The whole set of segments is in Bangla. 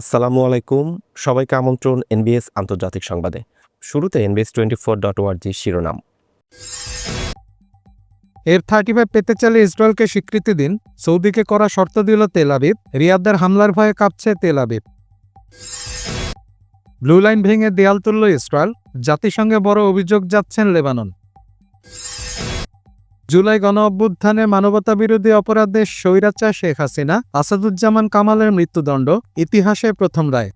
আসসালামু আলাইকুম। সবাইকে আমন্ত্রণ এনবিএস আন্তর্জাতিক সংবাদে। শুরুতে এনবিএস টোয়েন্টি ফোর ডট ওয়ার্জি শিরোনাম। এর থার্টি ফাইভ পেতে চাইলে ইসরায়েলকে স্বীকৃতি দিন। সৌদিকে করা শর্ত দিল তেল আবিব। রিয়াদের হামলার ভয়ে কাঁপছে তেল আবিব। ব্লু লাইন ভেঙে দেয়াল তুলল ইসরায়েল। জাতিসংঘে বড় অভিযোগ যাচ্ছেন লেবানন। জুলাই গণ অভ্যুত্থানে মানবতা বিরোধী অপরাধে স্বৈরাচার শেখ হাসিনা, আসাদুজ্জামান কামালের মৃত্যুদণ্ড, ইতিহাসে প্রথম রায়।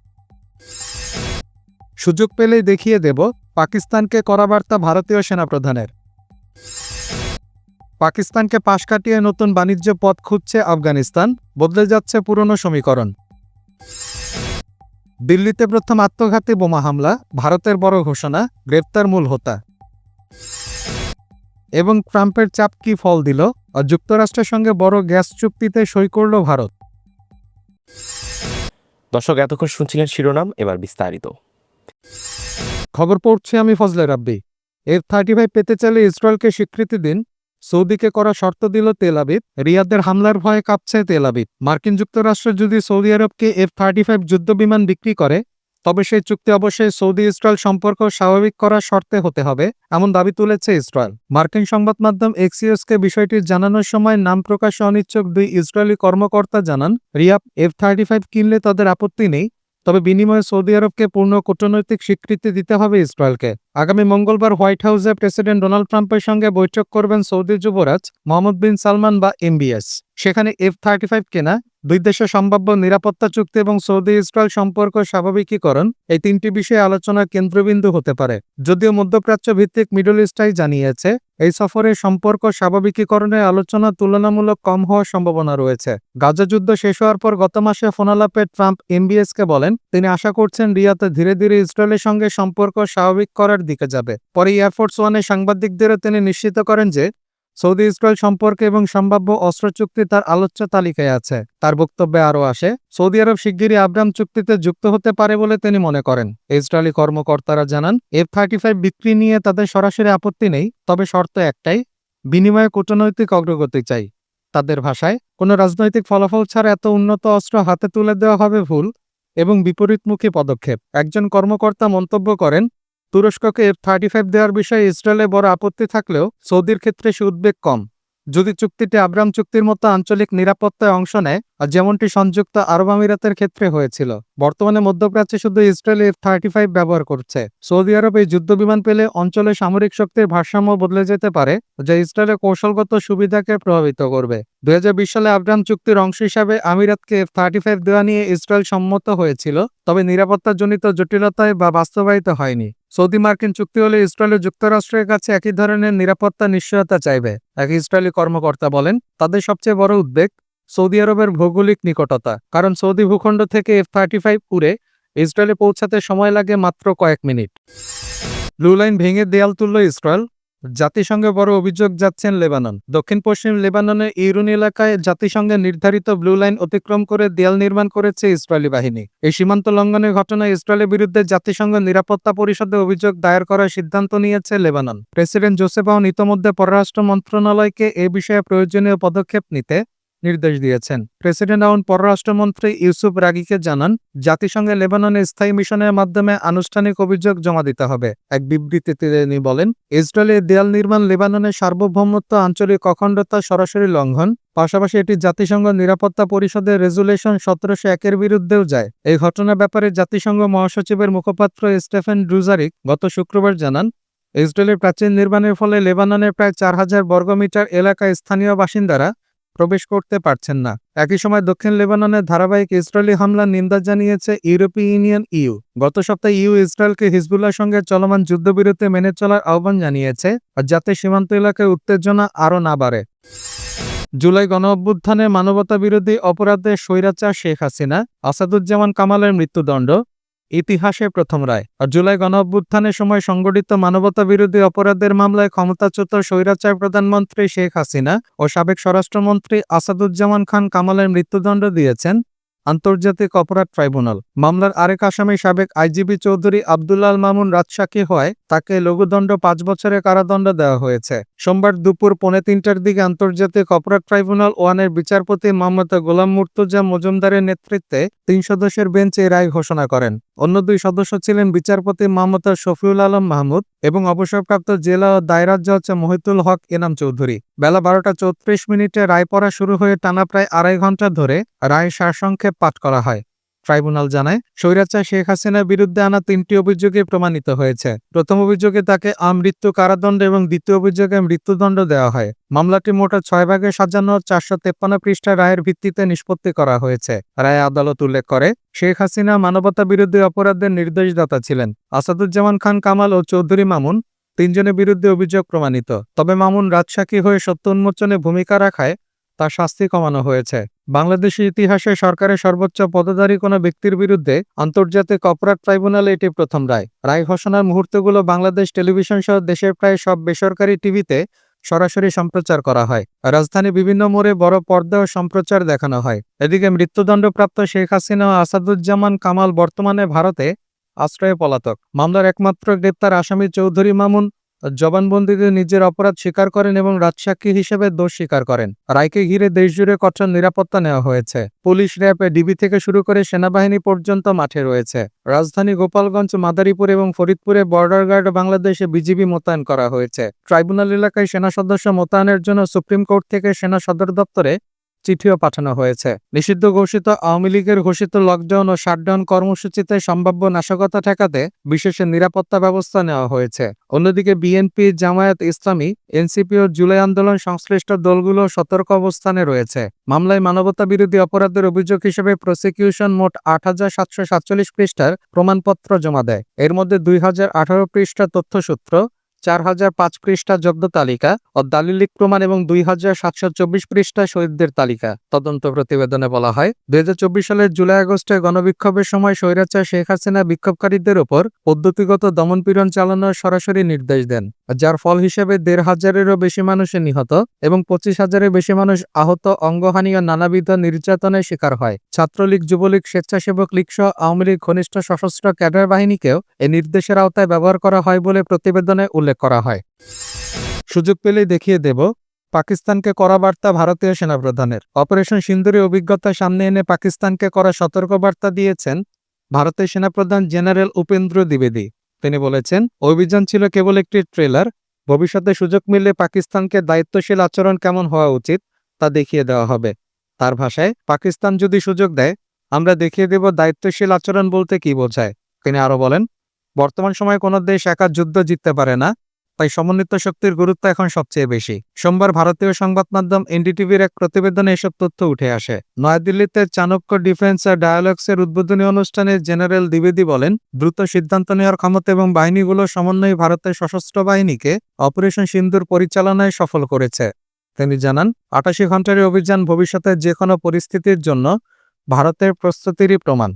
সুযোগ পেলেই দেখিয়ে দেব পাকিস্তানকে করা বার্তা ভারতীয় সেনাপ্রধানের। পাকিস্তানকে পাশ কাটিয়ে নতুন বাণিজ্য পথ খুঁজছে আফগানিস্তান, বদলে যাচ্ছে পুরনো সমীকরণ। দিল্লিতে প্রথম আত্মঘাতী বোমা হামলা, ভারতের বড় ঘোষণা, গ্রেপ্তার মূল হোতা। এবং ট্রাম্পের চাপ কি ফল দিল? আর যুক্তরাষ্ট্রের সঙ্গে বড় গ্যাস চুক্তিতে সই করল ভারত। দর্শক এতক্ষণ শুনছিলেন শিরোনাম এবার বিস্তারিত। খবর পড়ছি আমি Fazle Rabbi. F thirty five পেতে চাইলে ইসরায়েলকে স্বীকৃতি দিন। সৌদিকে করা শর্ত দিল তেল আবিব। রিয়াদের হামলার ভয়ে কাঁপছে তেল আবিব। মার্কিন যুক্তরাষ্ট্র যদি সৌদি আরবকে এফ থার্টি ফাইভ যুদ্ধবিমান বিক্রি করে তবে সেই চুক্তি অবশ্যই সৌদি ইসরায়েল সম্পর্ক স্বাভাবিক করার শর্তে হতে হবে, এমন দাবি তুলেছে ইসরায়েল। মার্কিন সংবাদ মাধ্যম এক্সিওসকে বিষয়টি জানানোর সময় নাম প্রকাশে অনিচ্ছুক দুই ইসরায়েলি কর্মকর্তা জানান রিয়াব এফ থার্টি ফাইভ কিনলে তাদের আপত্তি নেই, তবে বিনিময়ে সৌদি আরবকে পূর্ণ কূটনৈতিক স্বীকৃতি দিতে হবে ইসরায়েলকে। আগামী মঙ্গলবার হোয়াইট হাউসে প্রেসিডেন্ট ডোনাল্ড ট্রাম্পের সঙ্গে বৈঠক করবেন সৌদি যুবরাজ মোহাম্মদ বিন সালমান বা এমবিএস সেখানে এফ থার্টি ফাইভ কেনা দুই দেশের সম্ভাব্য নিরাপত্তা চুক্তি এবং সৌদি ইসরায়েল সম্পর্ক স্বাভাবিকীকরণ এই তিনটি বিষয়ে আলোচনার কেন্দ্রবিন্দু হতে পারে। যদিও মধ্যপ্রাচ্য ভিত্তিক মিডল ইস্টাই জানিয়েছে, এই সফরে সম্পর্ক স্বাভাবিকীকরণের আলোচনা তুলনামূলক কম হওয়ার সম্ভাবনা রয়েছে। গাজা যুদ্ধ শেষ হওয়ার পর গত মাসে ফোনালাপে ট্রাম্প এমবিএসকে বলেন, তিনি আশা করছেন রিয়াতে ধীরে ধীরে ইসরায়েলের সঙ্গে সম্পর্ক স্বাভাবিক করার দিকে যাবে। পরে এয়ারফোর্স ওয়ানে সাংবাদিকদেরও তিনি নিশ্চিত করেন যে সৌদি ইসরায়েল সম্পর্কে এবং সম্ভাব্য অস্ত্র চুক্তি তার আলোচ্য তালিকায় আছে। তার বক্তব্যে আরও আসে, সৌদি আরব শিগগিরই আব্রাম চুক্তিতে যুক্ত হতে পারে বলে তিনি মনে করেন। ইসরায়েলি কর্মকর্তারা জানান এফ থার্টি ফাইভ বিক্রি নিয়ে তাদের সরাসরি আপত্তি নেই, তবে শর্ত একটাই, বিনিময়ে কূটনৈতিক অগ্রগতি চাই। তাদের ভাষায়, কোনো রাজনৈতিক ফলাফল ছাড়া এত উন্নত অস্ত্র হাতে তুলে দেওয়া হবে ভুল এবং বিপরীতমুখী পদক্ষেপ। একজন কর্মকর্তা মন্তব্য করেন তুরস্ককে থার্টি ফাইভ দেওয়ার বিষয়ে ইসরায়েলে বড় আপত্তি থাকলেও সৌদির ক্ষেত্রে সে উদ্বেগ কম। যদি চুক্তিটি আব্রাম চুক্তির মতো আঞ্চলিক নিরাপত্তায় অংশ নেয়, আর যেমনটি সংযুক্ত আরব আমিরাতের ক্ষেত্রে হয়েছিল, বর্তমানে মধ্যপ্রাচ্যে শুধু ইসরায়েল এফ থার্টি ফাইভ ব্যবহার করছে। সৌদি আরব এই যুদ্ধবিমান পেলে অঞ্চলে সামরিক শক্তির ভারসাম্য বদলে যেতে পারে, যা ইসরায়েলের কৌশলগত সুবিধাকে প্রভাবিত করবে। দু হাজার বিশ সালে আব্রাম চুক্তির অংশ হিসাবে আমিরাতকে এফ থার্টি ফাইভ দেওয়া নিয়ে ইসরায়েল সম্মত হয়েছিল, তবে নিরাপত্তাজনিত জটিলতায় বা বাস্তবায়িত হয়নি। সৌদি মার্কিন চুক্তি হলে ইসরায়েল যুক্তরাষ্ট্রের কাছে একই ধরনের নিরাপত্তা নিশ্চয়তা চাইবে এক ইসরায়েলি কর্মকর্তা বলেন। তাদের সবচেয়ে বড় উদ্বেগ সৌদি আরবের ভৌগোলিক নিকটতা, কারণ সৌদি ভূখণ্ড থেকে এফ থার্টি ফাইভ উড়ে ইসরায়েলে পৌঁছাতে সময় লাগে মাত্র কয়েক মিনিট। ব্লু লাইন ভেঙে দেয়াল তুলল ইসরায়েল। জাতিসংঘে বড় অভিযোগ যাচ্ছেন লেবানন। দক্ষিণ পশ্চিম লেবাননের ইউরুন এলাকায় জাতিসংঘে নির্ধারিত ব্লু লাইন অতিক্রম করে দেয়াল নির্মাণ করেছে ইসরায়েলি বাহিনী। এই সীমান্ত লঙ্ঘনের ঘটনায় ইসরায়েলের বিরুদ্ধে জাতিসংঘ নিরাপত্তা পরিষদে অভিযোগ দায়ের করার সিদ্ধান্ত নিয়েছে লেবানন। প্রেসিডেন্ট জোসেফ আউন ইতোমধ্যে পররাষ্ট্র মন্ত্রণালয়কে এ বিষয়ে প্রয়োজনীয় পদক্ষেপ নিতে নির্দেশ দিয়েছেন। প্রেসিডেন্ট আউন পররাষ্ট্রমন্ত্রী ইউসুফ রাগিকে জানান, জাতিসংঘে লেবাননের স্থায়ী মিশনের মাধ্যমে আনুষ্ঠানিক অভিযোগ জমা দিতে হবে। এক বিবৃতিতে তিনি বলেন, ইসরায়েলের দেয়াল নির্মাণ লেবাননের সার্বভৌমত্ব আঞ্চলিক অখণ্ডতা সরাসরি লঙ্ঘন, পাশাপাশি এটি জাতিসংঘ নিরাপত্তা পরিষদের রেজুলেশন সতেরোশো একের বিরুদ্ধেও যায়। এই ঘটনা ব্যাপারে জাতিসংঘ মহাসচিবের মুখপাত্র স্টেফেন ড্রুজারিক গত শুক্রবার জানান, ইসরায়েলের প্রাচীন নির্মাণের ফলে লেবাননের প্রায় চার হাজার বর্গমিটার এলাকায় স্থানীয় বাসিন্দারা প্রবেশ করতে পারছেন না। একই সময় দক্ষিণ লেবাননের ধারাবাহিক ইসরায়েলি হামলার নিন্দা জানিয়েছে ইউরোপীয় ইউনিয়ন ইউ। গত সপ্তাহে ইউ ইসরায়েলকে হিজবুল্লার সঙ্গে চলমান যুদ্ধবিরতি মেনে চলার আহ্বান জানিয়েছে যাতে সীমান্ত এলাকায় উত্তেজনা আরও না বাড়ে। জুলাই গণ অভ্যুত্থানে মানবতা বিরোধী অপরাধে স্বৈরাচার শেখ হাসিনা, আসাদুজ্জামান কামালের মৃত্যুদণ্ড ইতিহাসে প্রথম রায়। আর জুলাই গণ অভ্যুত্থানের সময় সংগঠিত মানবতা বিরোধী অপরাধের মামলায় ক্ষমতাচ্যুত স্বৈরাচার প্রধানমন্ত্রী শেখ হাসিনা ও সাবেক স্বরাষ্ট্রমন্ত্রী আসাদুজ্জামান খান কামালের মৃত্যুদণ্ড দিয়েছেন আন্তর্জাতিক অপরাধ ট্রাইব্যুনাল। মামলার আরেক আসামি সাবেক আইজিবি চৌধুরী আবদুল্লাল মামুন রাজসাক্ষী হওয়ায় তাকে লঘুদণ্ড পাঁচ বছরের কারাদণ্ড দেওয়া হয়েছে। সোমবার দুপুর পৌনে তিনটার দিকে আন্তর্জাতিক অপরাধ ট্রাইব্যুনাল ওয়ানের বিচারপতি মোহাম্মদ গোলাম মুর্তুজা মজুমদারের নেতৃত্বে তিন সদস্যের বেঞ্চ রায় ঘোষণা করেন। অন্য দুই সদস্য ছিলেন বিচারপতি মোহাম্মদ শফিউল আলম মাহমুদ এবং অবসরপ্রাপ্ত জেলা ও দায়রাজ জজ মহিতুল হক এনাম চৌধুরী। বেলা বারোটা চৌত্রিশ মিনিটে রায় পড়া শুরু হয়ে টানা প্রায় আড়াই ঘণ্টা ধরে রায় সারসংক্ষেপ পাঠ করা হয়। ট্রাইব্যুনাল জানায়, স্বৈরাচার শেখ হাসিনার বিরুদ্ধে আনা তিনটি অভিযোগে প্রমাণিত হয়েছে। প্রথম অভিযোগে তাকে আমৃত্যু কারাদণ্ড এবং দ্বিতীয় অভিযোগে মৃত্যুদণ্ড দেওয়া হয়। মামলাটি মোট ছয় ভাগে সাজানো, চারশো তেপ্পান্ন পৃষ্ঠা রায়ের ভিত্তিতে নিষ্পত্তি করা হয়েছে। রায় আদালত উল্লেখ করে, শেখ হাসিনা মানবতা বিরোধী অপরাধের নির্দেশদাতা ছিলেন। আসাদুজ্জামান খান, কামাল ও চৌধুরী মামুন তিনজনের বিরুদ্ধে অভিযোগ প্রমাণিত। তবে মামুন রাজসাক্ষী হয়ে সত্য উন্মোচনে ভূমিকা রাখায় তার শাস্তি কমানো হয়েছে। বাংলাদেশের ইতিহাসে সরকারের সর্বোচ্চ পদধারী কোনো ব্যক্তির বিরুদ্ধে আন্তর্জাতিক অপরাধ ট্রাইব্যুনালে এটি প্রথম রায়। রায় ঘোষণার মুহূর্তগুলো বাংলাদেশ টেলিভিশন সহ দেশের প্রায় সব বেসরকারি টিভিতে সরাসরি সম্প্রচার করা হয়। রাজধানী বিভিন্ন মোড়ে বড় পর্দা ও সম্প্রচার দেখানো হয়। এদিকে মৃত্যুদণ্ডপ্রাপ্ত শেখ হাসিনা ও আসাদুজ্জামান কামাল বর্তমানে ভারতে আশ্রয়ে পলাতক। মামলার একমাত্র গ্রেপ্তার আসামি চৌধুরী মামুন জবানবন্দিতে নিজের অপরাধ স্বীকার করেন এবং রাজসাক্ষী হিসেবে দোষ স্বীকার করেন। রায়কে ঘিরে দেশজুড়ে কঠোর নিরাপত্তা নেওয়া হয়েছে। পুলিশ র্যাব ডিবি থেকে শুরু করে সেনাবাহিনী পর্যন্ত মাঠে রয়েছে। রাজধানী গোপালগঞ্জ, মাদারীপুর এবং ফরিদপুরে বর্ডার গার্ড বাংলাদেশে বিজিবি মোতায়েন করা হয়েছে। ট্রাইব্যুনাল এলাকায় সেনা সদস্য মোতায়েনের জন্য সুপ্রিম কোর্ট থেকে সেনা সদর দপ্তরে চিঠিও পাঠানো হয়েছে। নিষিদ্ধ ঘোষিত আওয়ামী লীগের ঘোষিত লকডাউন ও শাটডাউন কর্মসূচিতে সম্ভাব্য নাশকতা ঠেকাতে বিশেষ নিরাপত্তা ব্যবস্থা নেওয়া হয়েছে। অন্যদিকে বিএনপি জামায়াত ইসলামী এনসিপি ও জুলাই আন্দোলন সংশ্লিষ্ট দলগুলো সতর্ক অবস্থানে রয়েছে। মামলায় মানবতা বিরোধী অপরাধের অভিযোগ হিসেবে প্রসিকিউশন মোট আট হাজার সাতশো সাতচল্লিশ পৃষ্ঠার প্রমাণপত্র জমা দেয়। এর মধ্যে দুই হাজার আঠারো পৃষ্ঠা তথ্যসূত্র চার হাজার পাঁচ পৃষ্ঠা জব্দ তালিকা ও দালিলিক প্রমাণ এবং দুই হাজার সাতশো চব্বিশ পৃষ্ঠা শহীদদের তালিকা। তদন্ত প্রতিবেদনে বলা হয়, দুই হাজার চব্বিশ সালের জুলাই আগস্টে গণবিক্ষোভের সময় স্বৈরাচার শেখ হাসিনা বিক্ষোভকারীদের ওপর পদ্ধতিগত দমনপীড়ন চালানোর সরাসরি নির্দেশ দেন, যার ফল হিসেবে দেড় হাজারেরও বেশি মানুষের নিহত এবং পঁচিশ হাজারের বেশি মানুষ আহত, অঙ্গহানি ও নানাবিধ নির্যাতনের শিকার হয়। ছাত্রলীগ, যুবলীগ, স্বেচ্ছাসেবক লীগ সহ আওয়ামী লীগ ঘনিষ্ঠ সশস্ত্র ক্যাডার বাহিনীকেও এই নির্দেশের আওতায় ব্যবহার করা হয় বলে প্রতিবেদনে উল্লেখ করা হয়। সুযোগ পেলেই দেখিয়ে দেব, পাকিস্তানকে করা বার্তা ভারতীয় সেনাপ্রধানের। অপারেশন সিন্দুরের অভিজ্ঞতা সামনে এনে পাকিস্তানকে করা সতর্কবার্তা দিয়েছেন ভারতের সেনাপ্রধান জেনারেল উপেন্দ্র দ্বিবেদী। তিনি বলেছেন, অভিযান ছিল কেবল একটি ট্রেলার, ভবিষ্যতে সুযোগ মিললে পাকিস্তানকে দায়িত্বশীল আচরণ কেমন হওয়া উচিত তা দেখিয়ে দেওয়া হবে। তার ভাষায়, পাকিস্তান যদি সুযোগ দেয়, আমরা দেখিয়ে দেব দায়িত্বশীল আচরণ বলতে কি বোঝায়। তিনি আরও বলেন বর্তমান সময়ে কোনো দেশ একা যুদ্ধ জিততে পারে না, তাই সমন্বিত শক্তির গুরুত্ব এখন সবচেয়ে বেশি। সোমবার ভারতীয় সংবাদ মাধ্যম এনডিটিভির এক প্রতিবেদনে এসব তথ্য উঠে আসে। নয়াদিল্লিতে চাণক্য ডিফেন্স আর ডায়ালগসের উদ্বোধনী অনুষ্ঠানে জেনারেল দ্বিবেদী বলেন, দ্রুত সিদ্ধান্ত নেওয়ার ক্ষমতা এবং বাহিনীগুলো সমন্বয়ে ভারতের সশস্ত্র বাহিনীকে অপারেশন সিন্দুর পরিচালনায় সফল করেছে। তিনি জানান, আটাশি ঘণ্টার অভিযান ভবিষ্যতের যে কোনো পরিস্থিতির জন্য ভারতের প্রস্তুতিরই প্রমাণ।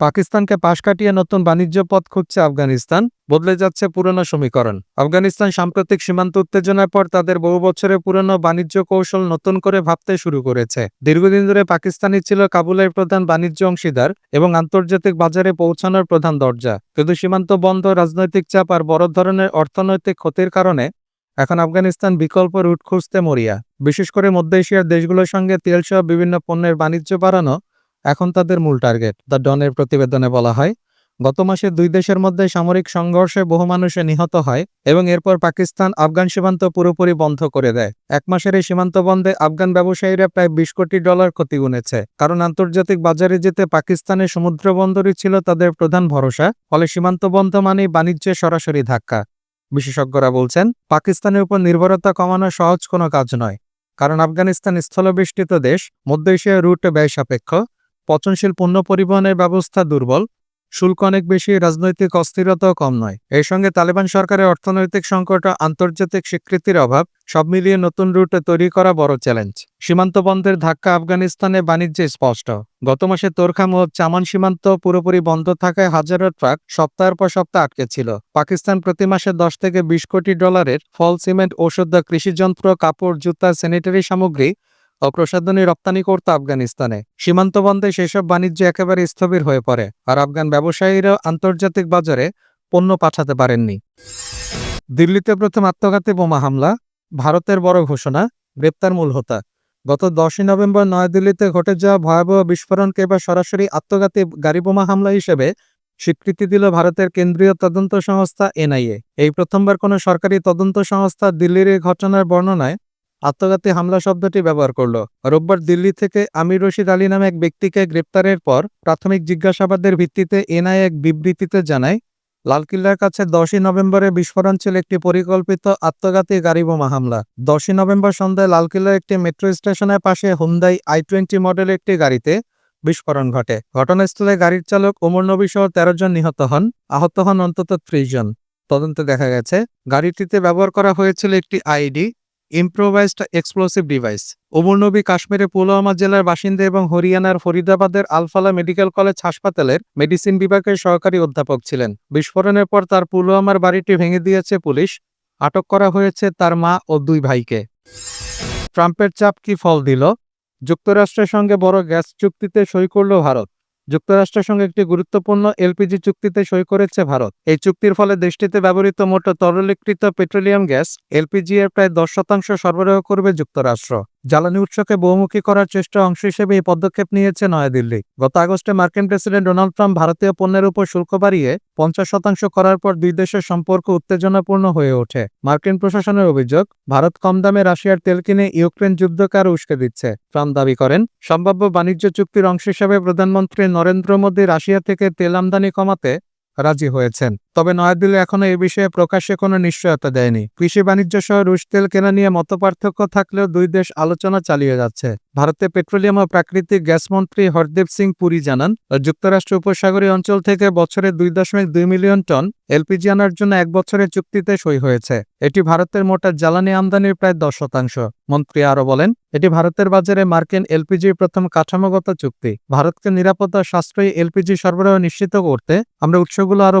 পাকিস্তানকে পাশ কাটিয়ে নতুন বাণিজ্য পথ খুঁজছে আফগানিস্তান, বদলে যাচ্ছে পুরনো সমীকরণ। আফগানিস্তান সাম্প্রতিক সীমান্ত উত্তেজনার পর তাদের বহু বছরের পুরনো বাণিজ্য কৌশল নতুন করে ভাবতে শুরু করেছে। দীর্ঘদিন ধরে পাকিস্তানই ছিল কাবুলের প্রধান বাণিজ্য অংশীদার এবং আন্তর্জাতিক বাজারে পৌঁছানোর প্রধান দরজা। কিন্তু সীমান্ত বন্ধ, রাজনৈতিক চাপ আর বড় ধরনের অর্থনৈতিক ক্ষতির কারণে এখন আফগানিস্তান বিকল্প রুট খুঁজতে মরিয়া। বিশেষ করে মধ্য এশিয়ার দেশগুলোর সঙ্গে তেলসহ বিভিন্ন পণ্যের বাণিজ্য বাড়ানো এখন তাদের মূল টার্গেট দ্য ডনের প্রতিবেদনে বলা হয়। গত মাসে দুই দেশের মধ্যে সামরিক সংঘর্ষে বহু মানুষে নিহত হয় এবং এরপর পাকিস্তান আফগান সীমান্ত পুরোপুরি বন্ধ করে দেয়। এক মাসের এই সীমান্ত বন্ধে আফগান ব্যবসায়ীরা প্রায় বিশ কোটি ডলার ক্ষতি গুনেছে। কারণ আন্তর্জাতিক বাজারে যেতে পাকিস্তানের সমুদ্র বন্দরই ছিল তাদের প্রধান ভরসা, ফলে সীমান্ত বন্ধ মানেই বাণিজ্যে সরাসরি ধাক্কা। বিশেষজ্ঞরা বলছেন, পাকিস্তানের উপর নির্ভরতা কমানো সহজ কোনো কাজ নয়। কারণ আফগানিস্তান স্থলবেষ্টিত দেশ, মধ্য এশিয়ার রুট ব্যয় সাপেক্ষ। পচনশীল পণ্য পরিবহনের ব্যবস্থা দুর্বল, শুল্ক অনেক বেশি, রাজনৈতিক অস্থিরতাও কম নয়। এর সঙ্গে তালেবান সরকারের অর্থনৈতিক সংকট আন্তর্জাতিক স্বীকৃতির অভাব সব মিলিয়ে নতুন রুটে তৈরি করা বড় চ্যালেঞ্জ। সীমান্ত বন্ধের ধাক্কা আফগানিস্তানে বাণিজ্যে স্পষ্ট। গত মাসে তোরখাম ও চামান সীমান্ত পুরোপুরি বন্ধ থাকায় হাজারো ট্রাক সপ্তাহের পর সপ্তাহ আটকে ছিল। পাকিস্তান প্রতি মাসে দশ থেকে বিশ কোটি ডলারের ফল, সিমেন্ট, ঔষধ, কৃষিযন্ত্র, কাপড়, জুতা, স্যানিটারি সামগ্রী ও রপ্তানি করত আফগানিস্তানে। সীমান্ত বন্ধে সেসব বাণিজ্য একেবারে স্থবির হয়ে পড়ে, আর আফগান ব্যবসায়ীরা আন্তর্জাতিক বাজারে পণ্য পাঠাতে পারেননি। দিল্লিতে প্রথম আত্মঘাতী বোমা হামলা, ভারতের বড় ঘোষণা, গ্রেপ্তার মূল হোতা। গত দশই নভেম্বর নয়াদিল্লিতে ঘটে যাওয়া ভয়াবহ বিস্ফোরণকে এবার সরাসরি আত্মঘাতী গাড়ি বোমা হামলা হিসেবে স্বীকৃতি দিল ভারতের কেন্দ্রীয় তদন্ত সংস্থা এনআইএ। এই প্রথমবার কোনো সরকারি তদন্ত সংস্থা দিল্লির এই ঘটনার বর্ণনায় আত্মঘাতী হামলা শব্দটি ব্যবহার করল। রোববার দিল্লি থেকে আমির রশিদ আলী নামে এক ব্যক্তিকে গ্রেপ্তারের পর প্রাথমিক জিজ্ঞাসাবাদের ভিত্তিতে এনআইএ এক বিবৃতিতে জানায়, লালকিল্লার কাছে দশই নভেম্বরে বিস্ফোরণ ছিল একটি পরিকল্পিত আত্মঘাতী গাড়ি বোমা হামলা। দশই নভেম্বর সন্ধ্যায় লালকিল্লার একটি মেট্রো স্টেশনের পাশে হুন্দাই আই টোয়েন্টি মডেলের একটি গাড়িতে বিস্ফোরণ ঘটে। ঘটনাস্থলে গাড়ির চালক ওমর নবী সহ তেরো জন নিহত হন, আহত হন অন্তত ত্রিশ জন। তদন্তে দেখা গেছে, গাড়িটিতে ব্যবহার করা হয়েছিল একটি IED improvised explosive device. Omar Nabi কাশ্মীরের পুলওয়ামা জেলার বাসিন্দা এবং হরিয়ানার ফরিদাবাদের আলফালা মেডিকেল কলেজ হাসপাতালের মেডিসিন বিভাগের সহকারী অধ্যাপক ছিলেন। বিস্ফোরণের পর তার পুলওয়ামার বাড়িটি ভেঙে দিয়েছে পুলিশ। আটক করা হয়েছে তার মা ও দুই ভাইকে। ট্রাম্পের চাপ কি ফল দিল? যুক্তরাষ্ট্রের সঙ্গে বড় গ্যাস চুক্তিতে সই করল ভারত। যুক্তরাষ্ট্রের সঙ্গে একটি গুরুত্বপূর্ণ এলপিজি চুক্তিতে সই করেছে ভারত। এই চুক্তির ফলে দেশটিতে ব্যবহৃত মোট তরলীকৃত পেট্রোলিয়াম গ্যাস এলপিজি এর প্রায় দশ শতাংশ সরবরাহ করবে যুক্তরাষ্ট্র। জ্বালানি উৎসকে বহুমুখী করার চেষ্টা অংশ হিসেবে এই পদক্ষেপ নিয়েছে নয়াদিল্লি। গত আগস্টে মার্কিন প্রেসিডেন্ট ডোনাল্ড ট্রাম্প ভারতীয় পণ্যের উপর শুল্ক বাড়িয়ে পঞ্চাশ শতাংশ করার পর দুই দেশের সম্পর্ক উত্তেজনাপূর্ণ হয়ে ওঠে। মার্কিন প্রশাসনের অভিযোগ, ভারত কম দামে রাশিয়ার তেল কিনে ইউক্রেন যুদ্ধকে আরও উস্কে দিচ্ছে। ট্রাম্প দাবি করেন, সম্ভাব্য বাণিজ্য চুক্তির অংশ হিসেবে প্রধানমন্ত্রী নরেন্দ্র মোদী রাশিয়া থেকে তেল আমদানি কমাতে রাজি হয়েছেন। তবে নয়াদিল্লি এখনও এ বিষয়ে প্রকাশ্যে কোনো নিশ্চয়তা দেয়নি। কৃষি বাণিজ্য সহ রুশ তেল কেনা নিয়ে মতপার্থক্য থাকলেও দুই দেশ আলোচনা চালিয়ে যাচ্ছে। ভারতে পেট্রোলিয়াম ও প্রাকৃতিক গ্যাস মন্ত্রী হরদেব সিং পুরী জানান, যুক্তরাষ্ট্র উপসাগরীয় অঞ্চল থেকে বছরে দুই দশমিক দুই মিলিয়ন টন এলপিজি আনার জন্য এক বছরের চুক্তিতে সই হয়েছে। এটি ভারতের মোটা জ্বালানি আমদানির প্রায় দশ শতাংশ। মন্ত্রী আরও বলেন, এটি ভারতের বাজারে মার্কিন এলপিজির প্রথম কাঠামোগত চুক্তি। ভারতকে নিরাপদ সাশ্রয়ী এলপিজি সরবরাহ নিশ্চিত করতে আমরা উৎসগুলো আরও